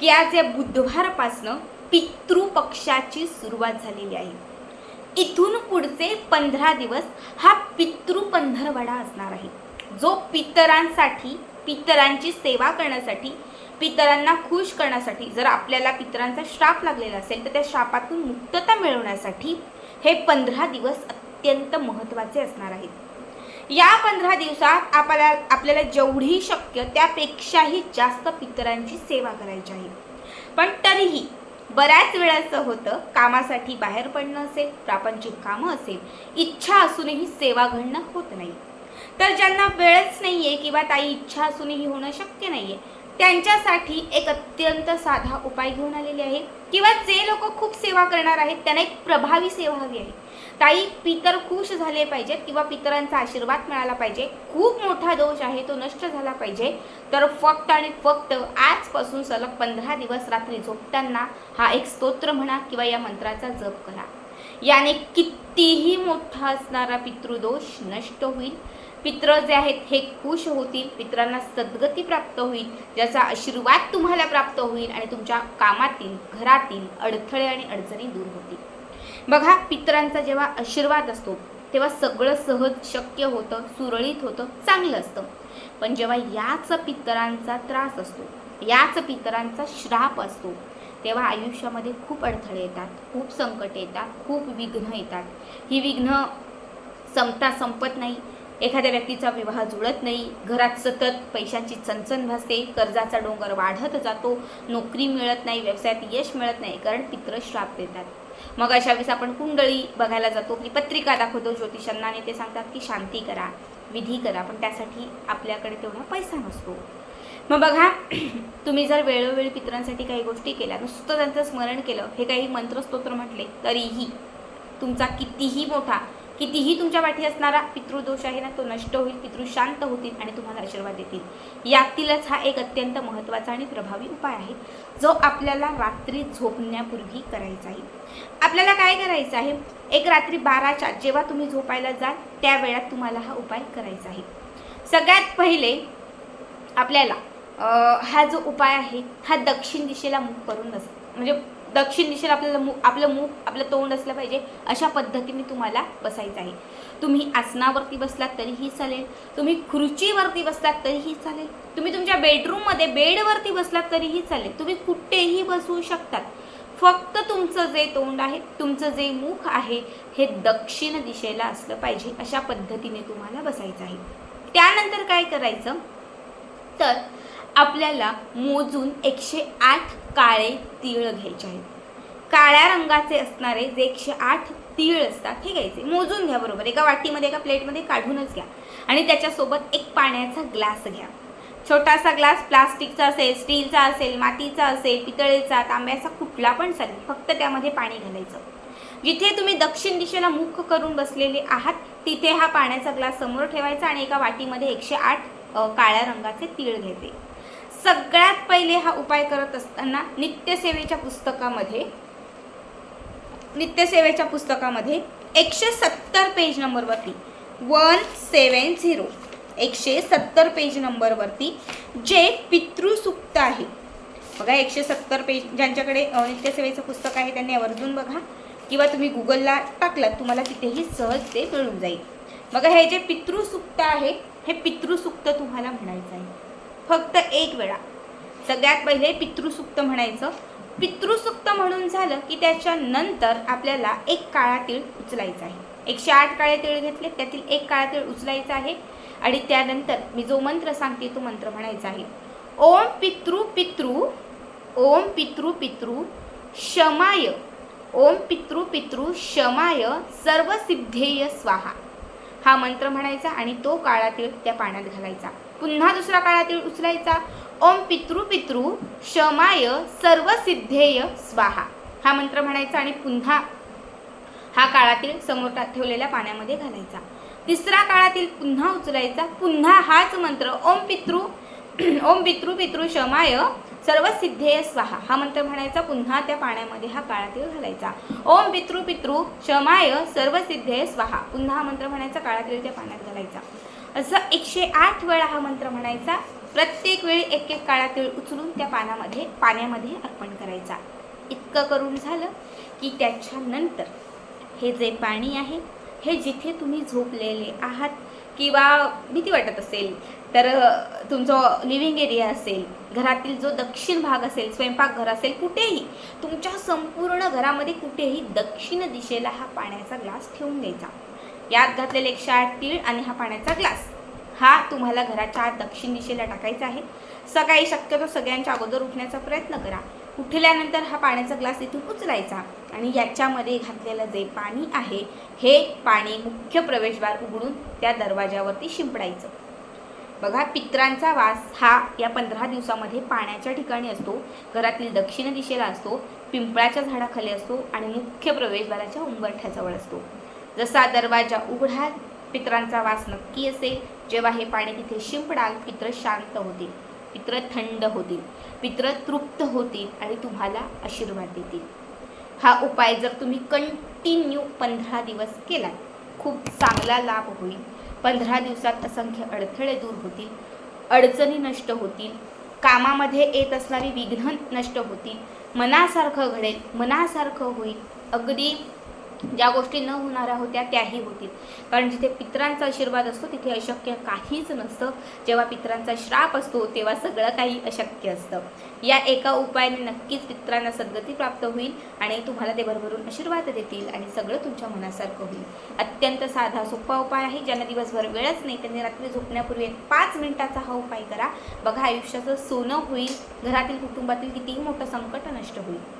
की आज या बुधवारपासनं पितृपक्षाची सुरुवात झालेली आहे. इथून पुढचे पंधरा दिवस हा पितृपंधरवडा असणार आहे. जो पितरांसाठी पितरांची सेवा करण्यासाठी पितरांना खुश करण्यासाठी जर आपल्याला पितरांचा श्राप लागलेला असेल तर त्या श्रापातून मुक्तता मिळवण्यासाठी हे पंधरा दिवस अत्यंत महत्त्वाचे असणार आहेत. या पंधरा दिवसात आपल्याला आपल्याला जेवढी शक्य त्यापेक्षाही जास्त पितरांची सेवा करायची आहे. पण तरीही बऱ्याच वेळा असं होतं कामासाठी बाहेर पडणं असेल प्रापंचिक कामं असेल इच्छा असूनही सेवा घडणं होत नाही. तर ज्यांना वेळच नाही आहे किंवा ताई इच्छा असूनही होणं शक्य नाही आहे त्यांच्यासाठी एक अत्यंत साधा उपाय घेऊन आलेले आहे. किंवा जे लोक खूप सेवा करणार आहेत त्यांना एक प्रभावी सेवा हवी आहे. ताई पितर खुश झाले पाहिजेत किंवा पितरांचा आशीर्वाद मिळाला पाहिजे. खूप मोठा दोष आहे तो नष्ट झाला पाहिजे. तर फक्त आणि फक्त आजपासून सलग पंधरा दिवस रात्री झोपताना हा एक स्तोत्र म्हणा किंवा या मंत्राचा जप करा. याने कितीही मोठा असणारा पितृदोष नष्ट होईल. पित्र जे आहेत हे खुश होतील. पित्रांना सद्गती प्राप्त होईल. ज्याचा आशीर्वाद तुम्हाला प्राप्त होईल आणि तुमच्या कामातील घरातील अडथळे आणि अडचणी दूर होतील. बघा पितरांचा जेव्हा आशीर्वाद असतो तेव्हा सगळं सहज शक्य होतं सुरळीत होतं चांगलं असतं. पण जेव्हा याच पितरांचा त्रास असतो याच पितरांचा श्राप असतो तेव्हा आयुष्यामध्ये खूप अडथळे येतात खूप संकट येतात खूप विघ्न येतात. ही विघ्न संपता संपत नाही एखाद्या व्यक्तीचा विवाह जुळत नाही घरात सतत पैशांची चणचण भासते कर्जाचा डोंगर वाढत जातो नोकरी मिळत नाही व्यवसायात यश मिळत नाही कारण पित्र श्राप देतात. मग अशा वेळेस आपण कुंडळी बघायला जातो की पत्रिका दाखवतो ज्योतिषांना आणि ते सांगतात की शांती करा विधी करा पण त्यासाठी आपल्याकडे तेवढा पैसा नसतो. मग बघा तुम्ही जर वेळोवेळी पित्रांसाठी काही गोष्टी केल्या नुसतं त्यांचं स्मरण केलं हे काही मंत्रस्तोत्र म्हटले तरीही तुमचा कितीही मोठा कितीही तुमच्या पाठी असणारा पितृदोष आहे ना तो नष्ट होईल पितृ शांत होतील आणि तुम्हाला आशीर्वाद देतील. यातीलच हा एक अत्यंत महत्त्वाचा आणि प्रभावी उपाय आहे जो आपल्याला रात्री झोपण्यापूर्वी करायचा आहे. आपल्याला काय करायचं आहे? एक रात्री बाराच्या जेव्हा तुम्ही झोपायला जाल त्या वेळात तुम्हाला हा उपाय करायचा आहे. सगळ्यात पहिले आपल्याला हा जो उपाय आहे हा दक्षिण दिशेला मुख करून बस. म्हणजे दक्षिण दिशेला आपल्याला मुख आपलं मुख आपलं तोंड असलं पाहिजे अशा पद्धतीने तुम्हाला बसायचं आहे. तुम्ही आसनावरती बसलात तरीही चालेल. तुम्ही खुर्चीवरती बसलात तरीही चालेल. तुम्ही तुमच्या बेडरूममध्ये बेडवरती बसलात तरीही चालेल. तुम्ही कुठेही बसू शकतात. फक्त तुमचं जे तोंड आहे तुमचं जे मुख आहे हे दक्षिण दिशेला असलं पाहिजे अशा पद्धतीने तुम्हाला बसायचं आहे. त्यानंतर काय करायचं? तर आपल्याला मोजून एकशे आठ काळे तीळ घ्यायचे आहेत. काळ्या रंगाचे असणारे जे एकशे आठ तीळ असतात हे घ्यायचे. मोजून घ्या बरोबर. एका वाटीमध्ये एका प्लेटमध्ये काढूनच घ्या. आणि त्याच्यासोबत एक पाण्याचा ग्लास घ्या. छोटासा ग्लास प्लास्टिकचा असेल स्टीलचा असेल मातीचा असेल पितळेचा तांब्याचा कुठला पण चालेल. फक्त त्यामध्ये पाणी घालायचं. जिथे तुम्ही दक्षिण दिशेला मुख करून बसलेले आहात तिथे हा पाण्याचा ग्लास समोर ठेवायचा आणि एका वाटीमध्ये एकशे आठ काळ्या रंगाचे तीळ घेते. सगळ्यात पहिले हा उपाय करत असताना नित्यसेवेच्या पुस्तकामध्ये नित्यसेवेच्या पुस्तकामध्ये एकशे सत्तर पेज नंबरवरती वन सेवन झिरो एकशे सत्तर पेज नंबरवरती जे पितृसुक्त आहे. बघा एकशे सत्तर पेज ज्यांच्याकडे नित्यसेवेचं पुस्तक आहे त्यांनी आवर्जून बघा किंवा तुम्ही गुगलला टाकलात तुम्हाला तिथेही सहज ते मिळून जाईल. बघा हे जे पितृसुक्त आहे हे पितृसुक्त तुम्हाला म्हणायचं आहे. फक्त एक वेळा. सगळ्यात पहिले पितृसुक्त म्हणायचं. पितृसुक्त म्हणून झालं की त्याच्यानंतर आपल्याला एक काळा तीळ उचलायचा आहे. एकशे आठ काळे तीळ घेतले त्यातील एक काळा तीळ उचलायचा आहे. आणि त्यानंतर मी जो मंत्र सांगते तो मंत्र म्हणायचा आहे. ओम पितृ पितृ ओम पितृ पितृ शमाय. ओम पितृ पितृ शमाय. सर्व सिद्धेय स्वाहा. हा मंत्र म्हणायचा आणि तो काळा तीळ त्या पाण्यात घालायचा. पुन्हा दुसरा काळा तीळ उचलायचा. ओम पितृ पितृ शमाय सर्व सिद्धेय स्वाहा. हा मंत्र म्हणायचा आणि पुन्हा हा काळातील समोर ठेवलेल्या पाण्यामध्ये घालायचा. तिसरा काळातील पुन्हा उचलायचा. पुन्हा हाच मंत्र. ओम पितृ ओम पितृ पितृ शमाय सर्व सिद्धेय स्वाहा. हा मंत्र म्हणायचा पुन्हा त्या पाण्यामध्ये हा काळातील घालायचा. ओम पितृ पितृ शमाय सर्व सिद्धेय स्वाहा. पुन्हा हा मंत्र म्हणायचा काळातील त्या पाण्यात घालायचा. असं एकशे आठ वेळा हा मंत्र म्हणायचा. प्रत्येक वेळी एक एक काळातील उचलून त्या पानामध्ये पाण्यामध्ये अर्पण करायचा. इतकं करून झालं की त्याच्यानंतर हे जे पाणी आहे हे जिथे तुम्ही झोपलेले आहात किंवा भीती वाटत असेल तर तुमचं लिव्हिंग एरिया असेल घरातील जो दक्षिण भाग असेल स्वयंपाकघर असेल कुठेही तुमच्या संपूर्ण घरामध्ये कुठेही दक्षिण दिशेला हा पाण्याचा ग्लास ठेवून द्यायचा. यात घातलेले एकशे आठ तीळ आणि हा पाण्याचा ग्लास हा तुम्हाला घराच्या आत दक्षिण दिशेला टाकायचा आहे. सकाळी शक्यतो सगळ्यांच्या अगोदर उठण्याचा प्रयत्न करा. उठल्यानंतर हा पाण्याचा ग्लास इथून उचलायचा आणि याच्यामध्ये घातलेलं जे पाणी आहे हे पाणी मुख्य प्रवेशद्वार उघडून त्या दरवाजावरती शिंपडायचं. बघा पित्रांचा वास हा या पंधरा दिवसामध्ये पाण्याच्या ठिकाणी असतो घरातील दक्षिण दिशेला असतो पिंपळाच्या झाडाखाली असतो आणि मुख्य प्रवेशद्वाराच्या उंबरठ्याजवळ असतो. जसा दरवाजा उघडाल पित्रांचा वास नक्की असेल जेव्हा हे पाणी तिथे शिंपडाल पित्र शांत होतील. पित्र थंड होतील पित्र तृप्त होतील आणि तुम्हाला आशीर्वाद देतील. हा उपाय जर तुम्ही कंटिन्यू पंधरा दिवस केलात खूप चांगला लाभ होईल. पंधरा दिवसात असंख्य अडथळे दूर होतील अडचणी नष्ट होतील कामामध्ये येत असणारी विघ्न नष्ट होतील मनासारखं घडेल मनासारखं होईल अगदी ज्या गोष्टी न होणाऱ्या होत्या त्याही होतील. कारण जिथे पित्रांचा आशीर्वाद असतो तिथे अशक्य काहीच नसतं. जेव्हा पित्रांचा श्राप असतो तेव्हा सगळं काही अशक्य असतं. या एका उपायाने नक्कीच पित्रांना सद्गती प्राप्त होईल आणि तुम्हाला ते भरभरून आशीर्वाद देतील आणि सगळं तुमच्या मनासारखं होईल. अत्यंत साधा सोपा उपाय आहे. ज्यांना दिवसभर वेळच नाही त्यांनी रात्री झोपण्यापूर्वी एक पाच मिनिटाचा हा उपाय करा. बघा आयुष्याचं सोनं होईल. घरातील कुटुंबातील कितीही मोठं संकट नष्ट होईल.